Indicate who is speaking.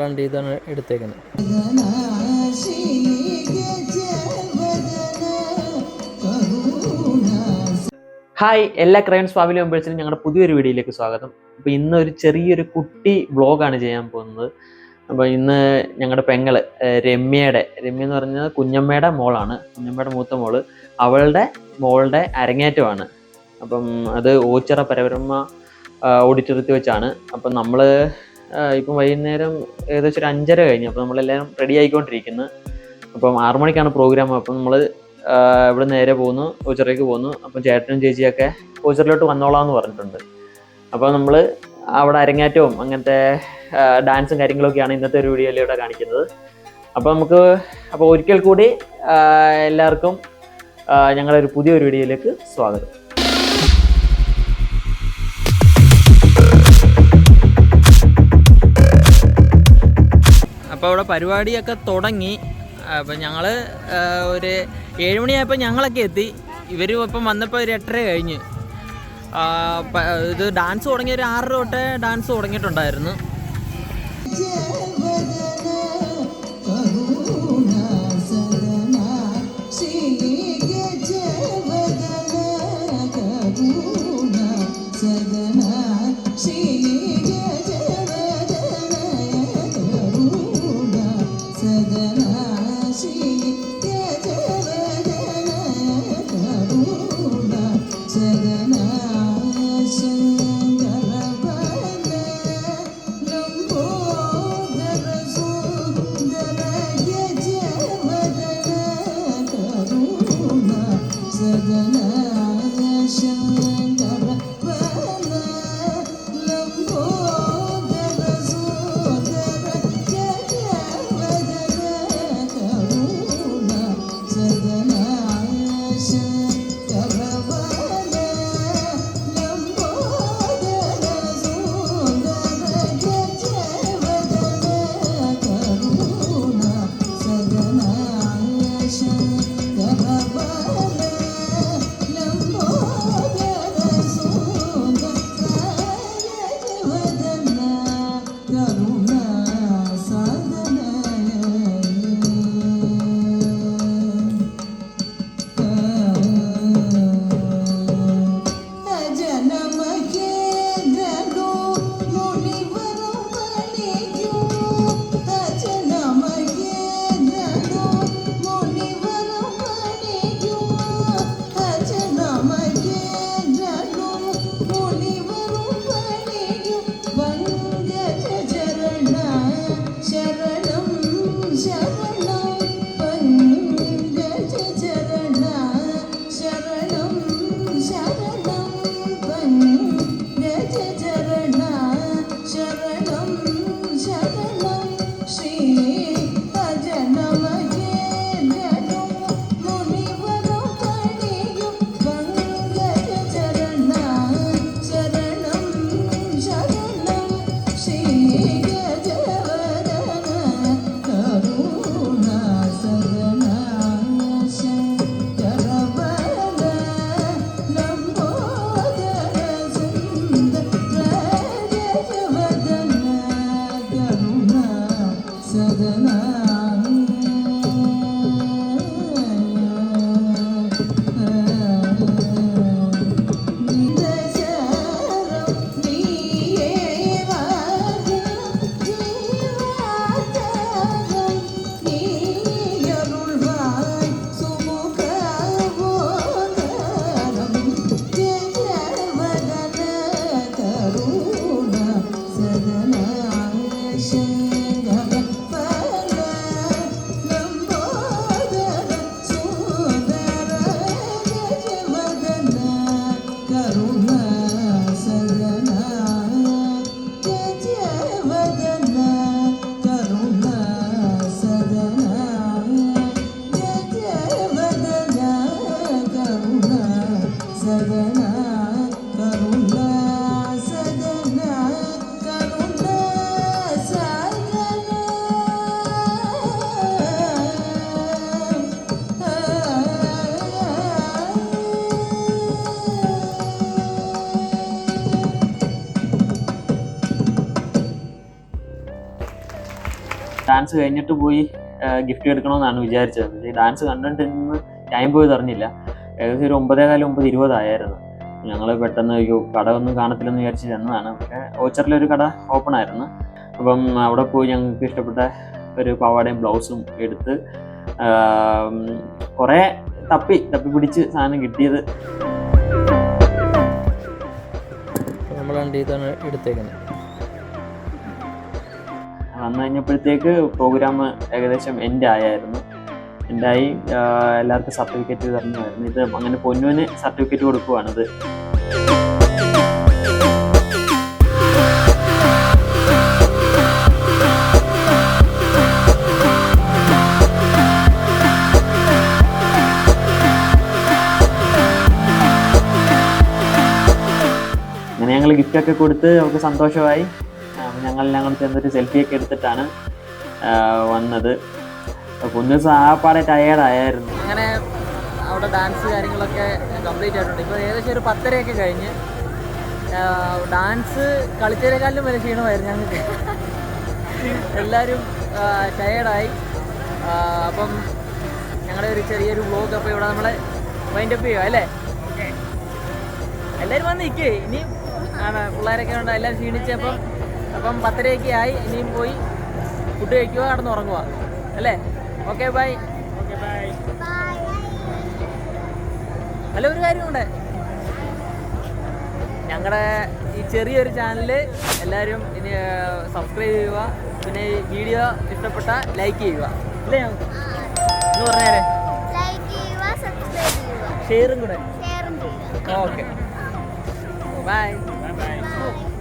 Speaker 1: അതുകൊണ്ടാണ് ഇതാണ് എടുത്തേക്കുന്നത്.
Speaker 2: ഹായ് എല്ലാ ക്രൈംസ് ഫാമിലി മെമ്പേഴ്സിനും ഞങ്ങളുടെ പുതിയൊരു വീഡിയോയിലേക്ക് സ്വാഗതം. അപ്പോൾ ഇന്ന് ഒരു ചെറിയൊരു കുട്ടി വ്ളോഗാണ് ചെയ്യാൻ പോകുന്നത്. അപ്പോൾ ഇന്ന് ഞങ്ങളുടെ പെങ്ങൾ രമ്യയുടെ രമ്യ എന്ന് പറഞ്ഞത് കുഞ്ഞമ്മയുടെ മോളാണ്. കുഞ്ഞമ്മയുടെ മൂത്ത മോൾ. അവളുടെ മോളുടെ അരങ്ങേറ്റമാണ്. അപ്പം അത് ഓച്ചിറ പരബ്രഹ്മ ഓഡിറ്റോറിയത്തിൽ വെച്ചാണ്. അപ്പം നമ്മൾ ഇപ്പം വൈകുന്നേരം ഏകദേശം ഒരു അഞ്ചര കഴിഞ്ഞു. അപ്പോൾ നമ്മളെല്ലാവരും റെഡി ആയിക്കൊണ്ടിരിക്കുന്നു. അപ്പം ആറു മണിക്കാണ് പ്രോഗ്രാം അപ്പം നമ്മൾ ഇവിടെ നേരെ പോകുന്നു ഓച്ചിറയ്ക്ക് പോകുന്നു. അപ്പം ചേട്ടനും ചേച്ചിയൊക്കെ ഓച്ചറിലോട്ട് വന്നോളാം എന്ന് പറഞ്ഞിട്ടുണ്ട്. അപ്പോൾ നമ്മൾ അവിടെ അരങ്ങേറ്റവും അങ്ങനത്തെ ഡാൻസും കാര്യങ്ങളൊക്കെയാണ് ഇന്നത്തെ ഒരു വീഡിയോയിൽ ഇവിടെ കാണിക്കുന്നത്. അപ്പോൾ നമുക്ക് അപ്പോൾ ഒരിക്കൽ കൂടി എല്ലാവർക്കും ഞങ്ങളുടെ ഒരു പുതിയൊരു വീഡിയോയിലേക്ക് സ്വാഗതം.
Speaker 1: അപ്പോൾ അവിടെ പരിപാടിയൊക്കെ തുടങ്ങി. അപ്പം ഞങ്ങൾ ഒരു ഏഴുമണിയായപ്പോൾ ഞങ്ങളൊക്കെ എത്തി. ഇവർ ഇപ്പം വന്നപ്പോൾ ഒരു എട്ടര കഴിഞ്ഞ്. ഇത് ഡാൻസ് തുടങ്ങിയ ഒരു ആറര തൊട്ടേ ഡാൻസ് തുടങ്ങിയിട്ടുണ്ടായിരുന്നു.
Speaker 2: ഡാൻസ് കഴിഞ്ഞിട്ട് പോയി ഗിഫ്റ്റ് എടുക്കണമെന്നാണ് വിചാരിച്ചത്. പക്ഷേ ഡാൻസ് കണ്ടിട്ട് ഇന്ന് ടൈം പോയത് അറിഞ്ഞില്ല. ഏകദേശം ഒരു ഒമ്പതേ കാലം ഒമ്പത് ഇരുപതായിരുന്നു ഞങ്ങൾ പെട്ടെന്ന് ഒരു കട ഒന്നും കാണത്തില്ലെന്ന് വിചാരിച്ച് ചെന്നതാണ്. പക്ഷേ ഓച്ചറിലൊരു കട ഓപ്പൺ ആയിരുന്നു. അപ്പം അവിടെ പോയി ഞങ്ങൾക്ക് ഇഷ്ടപ്പെട്ട ഒരു പാവാടയും ബ്ലൗസും എടുത്ത് കുറേ തപ്പി തപ്പി പിടിച്ച് സാധനം കിട്ടിയത്.
Speaker 3: നമ്മളാണ്ട് ഇതാണ് എടുത്തേക്കുന്നത്.
Speaker 2: വന്നു കഴിഞ്ഞപ്പോഴത്തേക്ക് പ്രോഗ്രാം ഏകദേശം എൻഡ് ആയായിരുന്നു. എൻഡായി എല്ലാവർക്കും സർട്ടിഫിക്കറ്റ് തരണമായിരുന്നു ഇത് അങ്ങനെ പൊന്നുവിന് സർട്ടിഫിക്കറ്റ് കൊടുക്കുവാണിത്. അങ്ങനെ ഞങ്ങൾ ഗിഫ്റ്റൊക്കെ കൊടുത്ത് നമുക്ക് സന്തോഷമായി. ഞങ്ങൾ ഞങ്ങൾ ചെന്നിട്ട് സെൽഫിയൊക്കെ എടുത്തിട്ടാണ് വന്നത്. കുഞ്ഞു സാപ്പാടെ ടയേർഡായിരുന്നു
Speaker 3: അങ്ങനെ അവിടെ ഡാൻസ് കാര്യങ്ങളൊക്കെ കംപ്ലീറ്റ് ആയിട്ടുണ്ട്. ഇപ്പോൾ ഏകദേശം ഒരു പത്തരയൊക്കെ കഴിഞ്ഞ്. ഡാൻസ് കളിച്ചതിനേക്കാളും വലിയ ക്ഷീണമായിരുന്നു ഞങ്ങൾക്ക്. എല്ലാവരും ടയേർഡായി അപ്പം ഞങ്ങളുടെ ഒരു ചെറിയൊരു വ്ലോഗ് അപ്പോൾ ഇവിടെ നമ്മളെ വൈൻഡ് അപ്പ് ചെയ്യുക അല്ലേ? എല്ലാവരും വന്ന് നിൽക്കേ ഇനിയും ആണ് പിള്ളേരൊക്കെ ഉണ്ട് എല്ലാവരും ക്ഷീണിച്ചപ്പം അപ്പം പത്തരയൊക്കെ ആയി ഇനിയും പോയി ഫുഡ് കഴിക്കുക കടന്നുറങ്ങുക അല്ലേ? ഓക്കെ ബൈ ഓക്കെ ബൈ അല്ല ഒരു കാര്യമുണ്ട് ഞങ്ങളുടെ ഈ ചെറിയൊരു ചാനൽ എല്ലാവരും ഇനി സബ്സ്ക്രൈബ് ചെയ്യുക. പിന്നെ ഈ വീഡിയോ ഇഷ്ടപ്പെട്ട ലൈക്ക് ചെയ്യുക. അല്ലേ എന്ന് പറഞ്ഞേരെ
Speaker 4: ലൈക്ക് ചെയ്യുക സബ്സ്ക്രൈബ് ചെയ്യുക.
Speaker 3: ഷെയറും കൂടെ. Okay bye